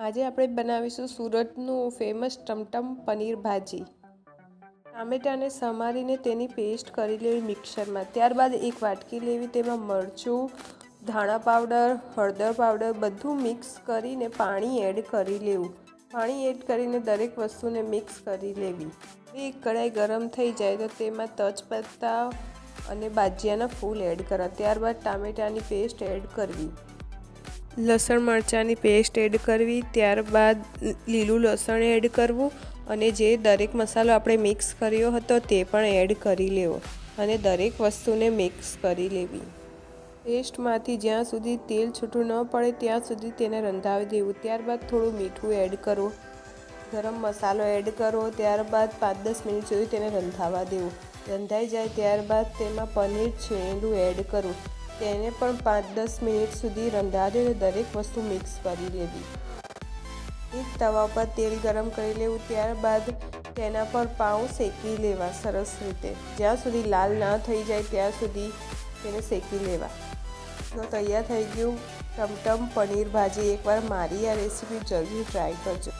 આજે આપણે બનાવીશું સુરતનું ફેમસ ટમટમ પનીર ભાજી. ટામેટાને સમારીને તેની પેસ્ટ કરી લેવી મિક્સરમાં ત્યારબાદ એક વાટકી લેવી તેમાં મરચું, ધાણા પાવડર, હળદર પાવડર બધું મિક્સ કરીને પાણી એડ કરી લેવું. પાણી એડ કરીને દરેક વસ્તુને મિક્સ કરી લેવી. એક કઢાઈ ગરમ થઈ જાય તો તેમાં તજપત્તા અને બાજિયાના ફૂલ એડ કરવા. ત્યારબાદ ટામેટાની પેસ્ટ એડ કરવી. લસણ મરચાંની પેસ્ટ એડ કરવી, ત્યારબાદ લીલું લસણ એડ કરવું અને જે દરેક મસાલો આપણે મિક્સ કર્યો હતો તે પણ એડ કરી લેવો અને દરેક વસ્તુને મિક્સ કરી લેવી. પેસ્ટમાંથી જ્યાં સુધી તેલ છૂટું ન પડે ત્યાં સુધી તેને રંધાવી દેવું. ત્યારબાદ થોડું મીઠું એડ કરો ગરમ મસાલો એડ કરો ત્યારબાદ પાંચ દસ મિનિટ સુધી તેને રંધાવા દેવું. રંધાઈ જાય ત્યારબાદ તેમાં પનીર છીણેલું એડ કરવું તેને પણ પાંચ દસ મિનિટ સુધી રંધાડે દરેક વસ્તુ મિક્સ કરી લેવી. એક તવા પર તેલ ગરમ કરી લેવું. ત્યારબાદ તેના પર પાઉં શેકી લેવા સરસ રીતે. જ્યાં સુધી લાલ ના થઈ જાય ત્યાં સુધી તેને શેકી લેવા. તો તૈયાર થઈ ગયું ટમટમ પનીર ભાજી. એકવાર મારી આ રેસીપી જરૂર ટ્રાય કરજો.